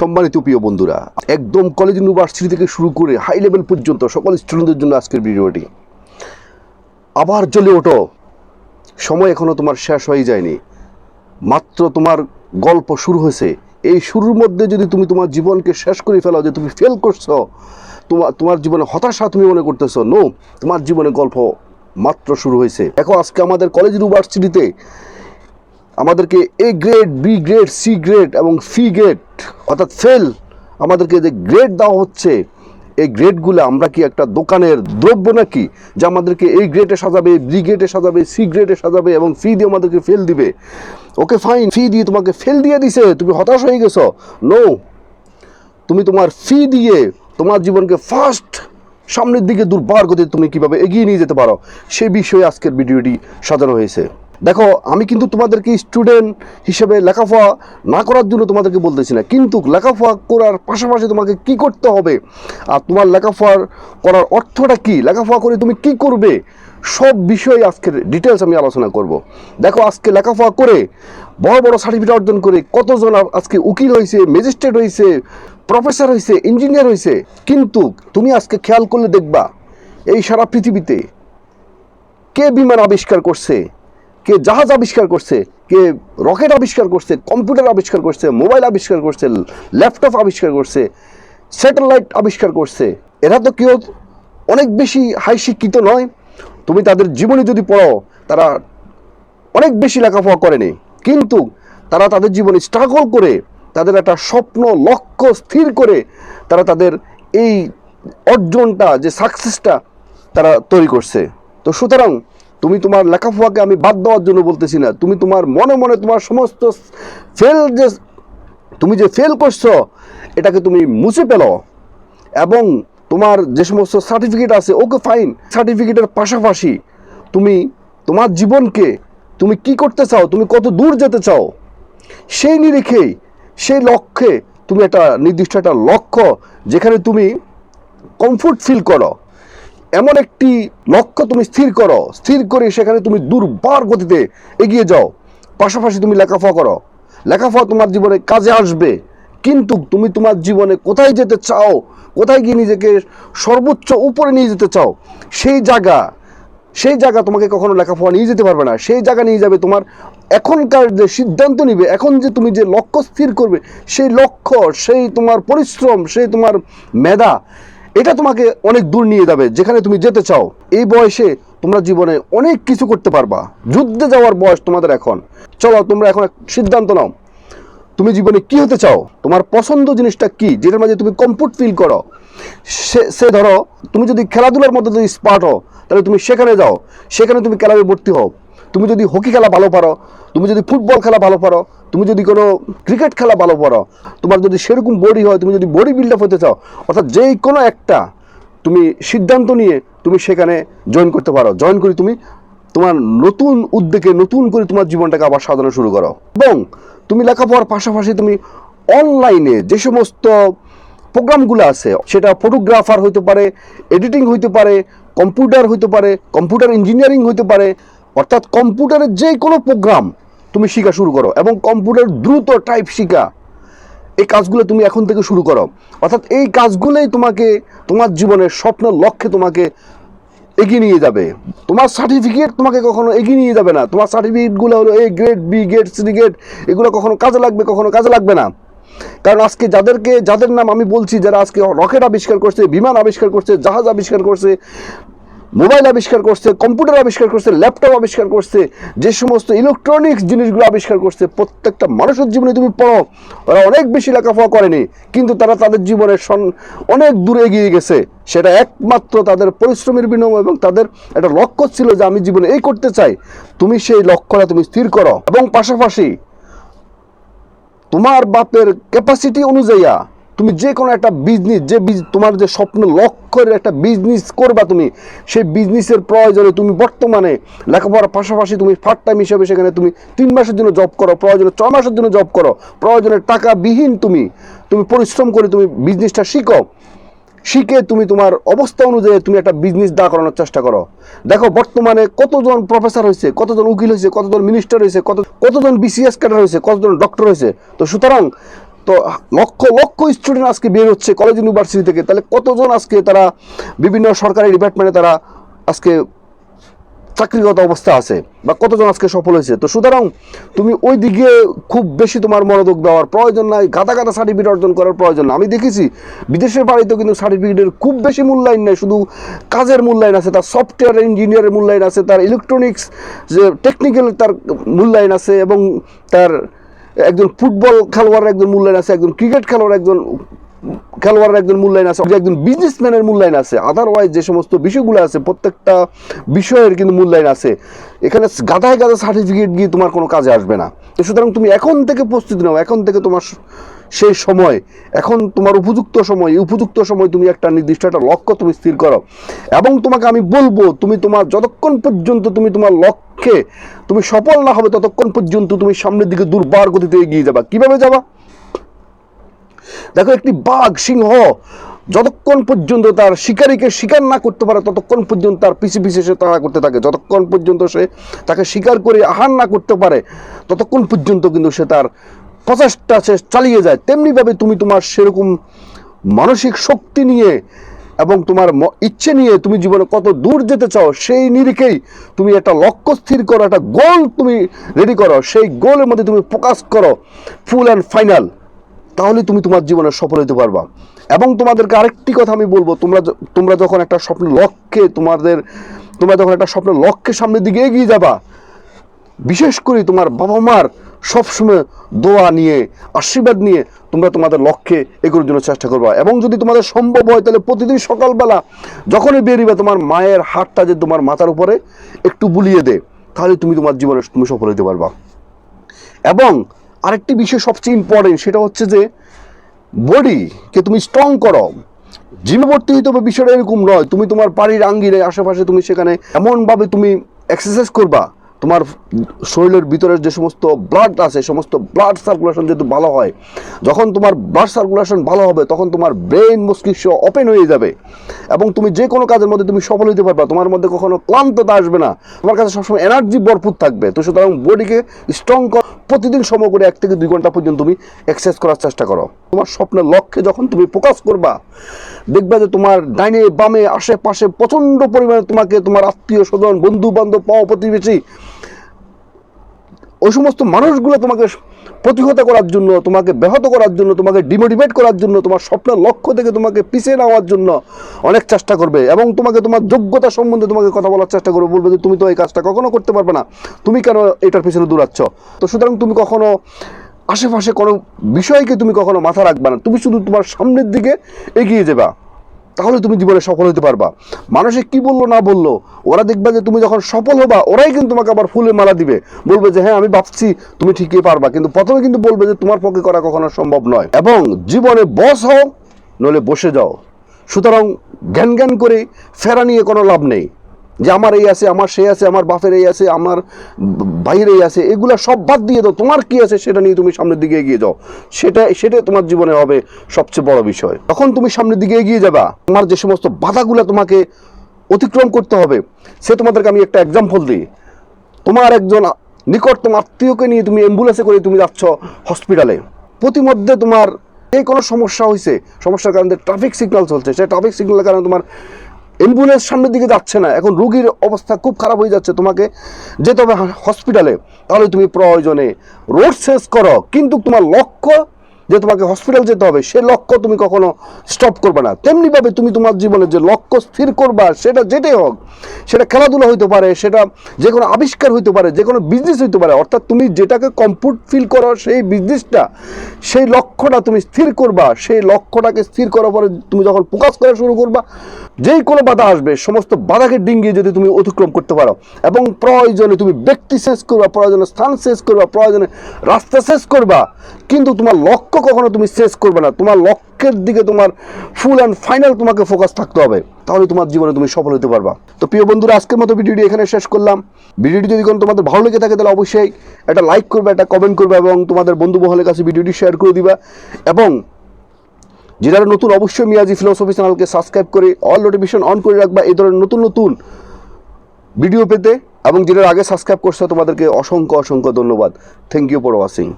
সম্মানিত প্রিয় বন্ধুরা, একদম কলেজ ইউনিভার্সিটি থেকে শুরু করে হাই লেভেল পর্যন্ত সকল স্টুডেন্টদের জন্য আজকের ভিডিওটি। আবার জ্বলে ওঠো। সময় এখনও তোমার শেষ হয়ে যায়নি। মাত্র তোমার গল্প শুরু হয়েছে। এই শুরুর মধ্যে যদি তুমি তোমার জীবনকে শেষ করে ফেলো, যে তুমি ফেল করছ তোমার তোমার জীবনে হতাশা তুমি মনে করতেছো নো তোমার জীবনে গল্প মাত্র শুরু হয়েছে। দেখো, আজকে আমাদের কলেজ ইউনিভার্সিটিতে আমাদেরকে A grade B grade C grade এবং সি গ্রেড অর্থাৎ ফেল আমাদেরকে যে গ্রেড দেওয়া হচ্ছে, এই গ্রেডগুলো আমরা কি একটা দোকানের দ্রব্য নাকি, যে আমাদেরকে এই গ্রেডে সাজাবে বি গ্রেডে সাজাবে সি গ্রেডে সাজাবে এবং ফি দিয়ে আমাদেরকে ফেল দিবে? ওকে ফাইন ফি দিয়ে তোমাকে ফেল দিয়ে দিছে, তুমি হতাশ হয়ে গেছো? নো তুমি তোমার ফি দিয়ে তোমার জীবনকে ফার্স্ট সামনের দিকে দুর্বার গতিতে তুমি কীভাবে এগিয়ে নিয়ে যেতে পারো? সে বিষয়ে আজকের ভিডিওটি সাজানো হয়েছে। দেখো, আমি কিন্তু তোমাদেরকে স্টুডেন্ট হিসেবে লেখাপড়া না করার জন্য তোমাদেরকে বলতেছি না। কিন্তু লেখাপড়া করার পাশাপাশি তোমাকে কি করতে হবে? আর তোমার লেখাপড়ার করার অর্থটা কি? লেখাপড়া করে তুমি কি করবে? সব বিষয়ে আজকের ডিটেলস আমি আলোচনা করব। দেখো, আজকে লেখাপড়া করে বড় বড় সার্টিফিকেট অর্জন করে কতজন আজকে উকিল হয়েছে ম্যাজিস্ট্রেট হয়েছে প্রফেসর হয়েছে ইঞ্জিনিয়ার হয়েছে কিন্তু তুমি আজকে খেয়াল করলে দেখবা, এই সারা পৃথিবীতে কে বিমান আবিষ্কার করছে? কে জাহাজ আবিষ্কার করছে, কে রকেট আবিষ্কার করছে, কম্পিউটার আবিষ্কার করছে, মোবাইল আবিষ্কার করছে, ল্যাপটপ আবিষ্কার করছে, স্যাটেলাইট আবিষ্কার করছে, এরা তো কেউ অনেক বেশি হাই শিক্ষিত নয়। তুমি তাদের জীবনে যদি পড়ো, তারা অনেক বেশি লেখাপড়া করেনি। কিন্তু তারা তাদের জীবনে স্ট্রাগল করে, তাদের একটা স্বপ্ন, লক্ষ্য স্থির করে, তারা তাদের এই অর্জনটা, যে সাকসেসটা তারা তৈরি করছে। তো সুতরাং তুমি তোমার লেখাপড়াকে আমি বাদ দেওয়ার জন্য বলতেছি না। তুমি তোমার মনে মনে তোমার সমস্ত ফেল যে, তুমি যে ফেল করছ, এটাকে তুমি মুছে পেল এবং তোমার যে সমস্ত সার্টিফিকেট আছে, ওকে ফাইন সার্টিফিকেটের পাশাপাশি তুমি তোমার জীবনকে তুমি কি করতে চাও, তুমি কত দূর যেতে চাও, সেই নিরিখেই, সেই লক্ষ্যে তুমি একটা নির্দিষ্ট একটা লক্ষ্য, যেখানে তুমি কমফোর্ট ফিল করো। এমন একটি লক্ষ্য তুমি স্থির করো, স্থির করে সেখানে তুমি দুর্বার গতিতে এগিয়ে যাও। পাশাপাশি তুমি লেখাফা করো। লেখাফা তোমার জীবনে কাজে আসবে। কিন্তু তুমি তোমার জীবনে কোথায় যেতে চাও, কোথায় গিয়ে নিজেকে সর্বোচ্চ উপরে নিয়ে যেতে চাও, সেই জায়গা সেই জায়গা তোমাকে কখনো লেখাপড়া নিয়ে যেতে পারবে না। সেই জায়গা নিয়ে যাবে তোমার এখনকার যে সিদ্ধান্ত নিবে, এখন যে তুমি যে লক্ষ্য স্থির করবে, সেই লক্ষ্য, সেই তোমার পরিশ্রম, সেই তোমার মেধা এটা তোমাকে অনেক দূর নিয়ে যাবে, যেখানে তুমি যেতে চাও। এই বয়সে তোমরা জীবনে অনেক কিছু করতে পারবা। যুদ্ধে যাওয়ার বয়স তোমাদের এখন। চলো, তোমরা এখন সিদ্ধান্ত নাও। তুমি জীবনে কি হতে চাও? তোমার পছন্দ জিনিসটা কি, যেটার মাঝে তুমি কমফোর্ট ফিল করো? সে সে ধরো, তুমি যদি খেলাধুলার মধ্যে যদি স্পার্ট হও, তাহলে তুমি সেখানে যাও। সেখানে তুমি ক্লাবে ভর্তি হও। তুমি যদি হকি খেলা ভালো পারো, তুমি যদি ফুটবল খেলা ভালো পারো, তুমি যদি কোনো ক্রিকেট খেলা ভালো পারো, তোমার যদি সেরকম বডি হয়, তুমি যদি বডি বিল্ড আপ হতে চাও, অর্থাৎ যেই কোনো একটা তুমি সিদ্ধান্ত নিয়ে তুমি সেখানে জয়েন করতে পারো। জয়েন করে তুমি তোমার নতুন উদ্যোগে, নতুন করে তোমার জীবনটাকে আবার সাজানো শুরু করো। এবং তুমি লেখাপড়ার পাশাপাশি তুমি অনলাইনে যে সমস্ত প্রোগ্রামগুলো আছে, সেটা ফটোগ্রাফার হইতে পারে এডিটিং হইতে পারে কম্পিউটার হইতে পারে কম্পিউটার ইঞ্জিনিয়ারিং হইতে পারে অর্থাৎ কম্পিউটারের যে কোনো প্রোগ্রাম তুমি শেখা শুরু করো এবং কম্পিউটার দ্রুত টাইপ শেখা। এই কাজগুলো তুমি এখন থেকে শুরু করো। অর্থাৎ এই কাজগুলোই তোমাকে, তোমার জীবনের স্বপ্ন লক্ষ্যে তোমাকে এগিয়ে নিয়ে যাবে। তোমার সার্টিফিকেট তোমাকে কখনো এগিয়ে নিয়ে যাবে না। তোমার সার্টিফিকেটগুলো হলো A grade B grade C grade এগুলো কখনো কাজে লাগবে, কখনো কাজে লাগবে না। কারণ আজকে যাদেরকে, যাদের নাম আমি বলছি, যারা আজকে রকেট আবিষ্কার করছে, বিমান আবিষ্কার করছে, জাহাজ আবিষ্কার করছে মোবাইল আবিষ্কার করছে, কম্পিউটার আবিষ্কার করছে, ল্যাপটপ আবিষ্কার করছে, যে সমস্ত ইলেকট্রনিক্স জিনিসগুলো আবিষ্কার করছে, প্রত্যেকটা মানুষের জীবনে তুমি পড়ো, ওরা অনেক বেশি লেখাপড়া করেনি, কিন্তু তারা তাদের জীবনের সন- অনেক দূরে এগিয়ে গেছে। সেটা একমাত্র তাদের পরিশ্রমের বিনিময় এবং তাদের একটা লক্ষ্য ছিল যে আমি জীবনে এই করতে চাই। তুমি সেই লক্ষ্যটা তুমি স্থির করো। এবং পাশাপাশি তোমার বাপের ক্যাপাসিটি অনুযায়ী তুমি যে কোনো একটা বিজনেস যে তোমার যে স্বপ্ন, লক্ষ্যের একটা বিজনেস করবা তুমি, সেই বিজনেসের প্রয়োজনে তুমি বর্তমানে লেখাপড়ার পাশাপাশি তুমি পার্ট টাইম হিসেবে সেখানে তুমি তিন মাসের জন্য জব করো, প্রয়োজনে ছ মাসের জন্য জব করো, প্রয়োজনে টাকা বিহীন তুমি তুমি পরিশ্রম করে তুমি বিজনেসটা শিখো, শিখে তুমি তোমার অবস্থা অনুযায়ী তুমি একটা বিজনেস দাঁড় করানোর চেষ্টা করো। দেখো, বর্তমানে কতজন প্রফেসর হয়েছে, কতজন উকিল হয়েছে, কতজন মিনিস্টার হয়েছে, কত কতজন বিসিএস ক্যাডার হয়েছে, কতজন ডক্টর হয়েছে, তো সুতরাং তো লক্ষ লক্ষ স্টুডেন্ট আজকে বের হচ্ছে কলেজ ইউনিভার্সিটি থেকে। তাহলে কতজন আজকে তারা বিভিন্ন সরকারি ডিপার্টমেন্টে তারা আজকে চাকরিগত অবস্থা আছে? বা কতজন আজকে সফল হয়েছে? তো সুতরাং তুমি ওই দিকে খুব বেশি তোমার মনোযোগ দেওয়ার প্রয়োজন নাই। গাদা গাদা সার্টিফিকেট অর্জন করার প্রয়োজন না আমি দেখেছি বিদেশের বাড়িতেও কিন্তু সার্টিফিকেটের খুব বেশি মূল্যায়ন নেই। শুধু কাজের মূল্যায়ন আছে, তার সফটওয়্যার ইঞ্জিনিয়ারের মূল্যায়ন আছে, তার ইলেকট্রনিক্স যে টেকনিক্যাল তার মূল্যায়ন আছে এবং তার একজন ফুটবল খেলোয়াড়ের একজন মূল্যায়ন আছে, একজন ক্রিকেট খেলোয়াড় একজন খেলোয়াড়ের একজন মূল্যায়ন আছে একজন বিজনেসম্যানের মূল্যায়ন আছে। আদারওয়াইজ যে সমস্ত বিষয়গুলো আছে, প্রত্যেকটা বিষয়ের কিন্তু মূল্যায়ন আছে। এখানে গাদায় গাদা সার্টিফিকেট গিয়ে তোমার কোনো কাজে আসবে না। সুতরাং তুমি এখন থেকে প্রস্তুতি নাও, এখন থেকে তোমার সেই সময়, এখন তোমার উপযুক্ত সময় উপযুক্ত সময় তুমি একটা নির্দিষ্ট একটা লক্ষ্য তুমি স্থির করো। এবং তোমাকে আমি বলব, তুমি তোমার যতক্ষণ পর্যন্ত তুমি তোমার লক্ষ্যে তুমি সফল না হবে, ততক্ষণ পর্যন্ত তুমি সামনের দিকে দুর্বার গতিতে এগিয়ে যাবা। কীভাবে যাবা? দেখো একটি বাঘ, সিংহ, যতক্ষণ পর্যন্ত তার শিকারীকে শিকার না করতে পারে, ততক্ষণ পর্যন্ত তার পিছে পিছে সে তাড়া করতে থাকে। যতক্ষণ পর্যন্ত সে তাকে শিকার করে আহার না করতে পারে, ততক্ষণ পর্যন্ত কিন্তু সে তার প্রচেষ্টা সে চালিয়ে যায়, তেমনিভাবে তুমি তোমার সেরকম মানসিক শক্তি নিয়ে এবং তোমার ইচ্ছে নিয়ে তুমি জীবনে কত দূর যেতে চাও, সেই নিরিখেই তুমি একটা লক্ষ্য স্থির করো, একটা গোল তুমি রেডি করো, সেই গোলের মধ্যে তুমি ফোকাস করো ফুল অ্যান্ড ফাইনাল তাহলে তুমি তোমার জীবনে সফল হতে পারবা। এবং তোমাদেরকে আরেকটি কথা আমি বলব, তোমরা তোমরা যখন একটা স্বপ্ন লক্ষ্যে তোমাদের, তোমরা যখন একটা স্বপ্নের লক্ষ্যে সামনের দিকে এগিয়ে যাবা, বিশেষ করে তোমার বাবা মার সবসময় দোয়া নিয়ে, আশীর্বাদ নিয়ে তোমরা তোমাদের লক্ষ্যে এগোর জন্য চেষ্টা করবা। এবং যদি তোমাদের সম্ভব হয়, তাহলে প্রতিদিন সকালবেলা যখনই বেরিয়ে তোমার মায়ের হাতটা যে তোমার মাথার উপরে, একটু বুলিয়ে দে, তাহলে তুমি তোমার জীবনে তুমি সফল হতে পারবা। এবং আরেকটি বিষয় সবচেয়ে ইম্পর্টেন্ট সেটা হচ্ছে যে বডিকে তুমি স্ট্রং করো। জিমে ভর্তি হইতে হবে বিষয়টা এরকম নয়, তুমি তোমার বাড়ির আঙ্গিরে আশেপাশে তুমি সেখানে এমনভাবে তুমি এক্সারসাইজ করবা, তোমার শরীরের ভিতরের যে সমস্ত ব্লাড আছে, সমস্ত ব্লাড সার্কুলেশন যেহেতু ভালো হয়, যখন তোমার ব্লাড সার্কুলেশন ভালো হবে, তখন তোমার ব্রেন মস্তিষ্ক ওপেন হয়ে যাবে। এবং তুমি যে কোনো কাজের মধ্যে তুমি সফল হতে পারবে, তোমার মধ্যে কখনো ক্লান্ততা আসবে না, তোমার কাছে সবসময় এনার্জি ভরপুর থাকবে। তো সুতরাং বডিকে স্ট্রং কর, প্রতিদিন সময় করে এক থেকে দুই ঘণ্টা পর্যন্ত তুমি এক্সারসাইজ করার চেষ্টা করো। তোমার স্বপ্নের লক্ষ্যে যখন তুমি ফোকাস করবা, দেখবে যে তোমার ডাইনে বামে আশেপাশে প্রচণ্ড পরিমাণে তোমাকে তোমার আত্মীয় স্বজন বন্ধু বান্ধব পাওয়া প্রতিবেশী ওই সমস্ত মানুষগুলো তোমাকে প্রতিহত করার জন্য, তোমাকে ব্যাহত করার জন্য, তোমাকে ডিমোটিভেট করার জন্য, তোমার স্বপ্নের লক্ষ্য থেকে তোমাকে পিছিয়ে নেওয়ার জন্য অনেক চেষ্টা করবে এবং তোমাকে তোমার যোগ্যতা সম্বন্ধে তোমাকে কথা বলার চেষ্টা করবে, বলবে যে তুমি তো এই কাজটা কখনো করতে পারবে না, তুমি কেন এটার পিছনে দৌড়াচ্ছ? তো সুতরাং তুমি কখনো আশেপাশে কোনো বিষয়কে তুমি কখনো মাথা রাখবে না, তুমি শুধু তোমার সামনের দিকে এগিয়ে যাবা। তাহলে তুমি জীবনে সফল হতে পারবা। মানুষে কি বলল, না বলল, ওরা দেখবে যে তুমি যখন সফল হবা, ওরাই কিন্তু তোমাকে আবার ফুলের মালা দিবে। বলবে যে হ্যাঁ আমি ভাবছি তুমি ঠিকই পারবা। কিন্তু প্রথমে কিন্তু বলবে যে, তোমার পক্ষে করা কখনো সম্ভব নয়। এবং জীবনে বস হও নলে বসে যাও। সুতরাং জ্ঞান জ্ঞান করে ফেরা নিয়ে কোনো লাভ নেই। যে আমার এই আছে, আমার সে আছে, আমার বাপের এই আছে, আমার এই আছে, এগুলো সব বাদ দিয়ে দাও। তোমার কি আছে সেটা নিয়ে তুমি সামনের দিকে এগিয়ে যাও। সেটা সেটা তোমার জীবনে হবে সবচেয়ে বড় বিষয়। তখন তুমি সামনের দিকে এগিয়ে যাবা। তোমার যে সমস্ত বাধাগুলো তোমাকে অতিক্রম করতে হবে, সে তোমাদেরকে আমি একটা এক্সাম্পল দিই। তোমার একজন নিকটতম আত্মীয়কে নিয়ে তুমি অ্যাম্বুলেন্সে করে তুমি যাচ্ছ হসপিটালে প্রতিমধ্যে তোমার এই কোনো সমস্যা হয়েছে সমস্যার কারণে ট্রাফিক সিগন্যাল চলছে। সেই ট্রাফিক সিগন্যালের কারণে তোমার অ্যাম্বুলেন্স সামনের দিকে যাচ্ছে না। এখন রুগীর অবস্থা খুব খারাপ হয়ে যাচ্ছে তোমাকে যেতে হবে হসপিটালে। তাহলে তুমি প্রয়োজনে রোড শেষ করো। কিন্তু তোমার লক্ষ্য যে তোমাকে হসপিটাল যেতে হবে, সে লক্ষ্য তুমি কখনো স্টপ করবে না। তেমনিভাবে তুমি তোমার জীবনে যে লক্ষ্য স্থির করবা, সেটা যেটাই হোক, সেটা খেলাধুলা হইতে পারে, সেটা যে কোনো আবিষ্কার হইতে পারে, যে কোনো বিজনেস হইতে পারে, অর্থাৎ তুমি যেটাকে কমফোর্ট ফিল করো, সেই বিজনেসটা সেই লক্ষ্যটা তুমি স্থির করবা, সেই লক্ষ্যটাকে স্থির করার পরে তুমি যখন ফোকাস করা শুরু করবা, যেই কোনো বাধা আসবে, সমস্ত বাধাকে ডিঙ্গিয়ে যদি তুমি অতিক্রম করতে পারো, এবং প্রয়োজনে তুমি ব্যক্তি শেষ করবা, প্রয়োজনে স্থান শেষ করবা, প্রয়োজনে রাস্তা শেষ করবা, কিন্তু তোমার লক্ষ্য কখনো তুমি শেষ করবে না। তোমার লক্ষ্যের দিকে তোমার ফুল অ্যান্ড ফাইনাল তোমাকে ফোকাস থাকতে হবে। তাহলে তোমার জীবনে তুমি সফল হতে পারবা। তো প্রিয় বন্ধুরা, আজকের মতো ভিডিওটি এখানে শেষ করলাম। ভিডিওটি যদি কোনো তোমাদের ভালো লেগে থাকে, তাহলে অবশ্যই একটা লাইক করবে, একটা কমেন্ট করবে এবং তোমাদের বন্ধু মহলের কাছে ভিডিওটি শেয়ার করে দিবা। এবং যারা নতুন, অবশ্যই মিয়াজি ফিলোসফি চ্যানেলকে সাবস্ক্রাইব করে অল নোটিফিকেশন অন করে রাখবা। এই ধরনের নতুন নতুন ভিডিও পেতে। এবং যেটার আগে সাবস্ক্রাইব করছে, তোমাদেরকে অসংখ্য অসংখ্য ধন্যবাদ। Thank you for watching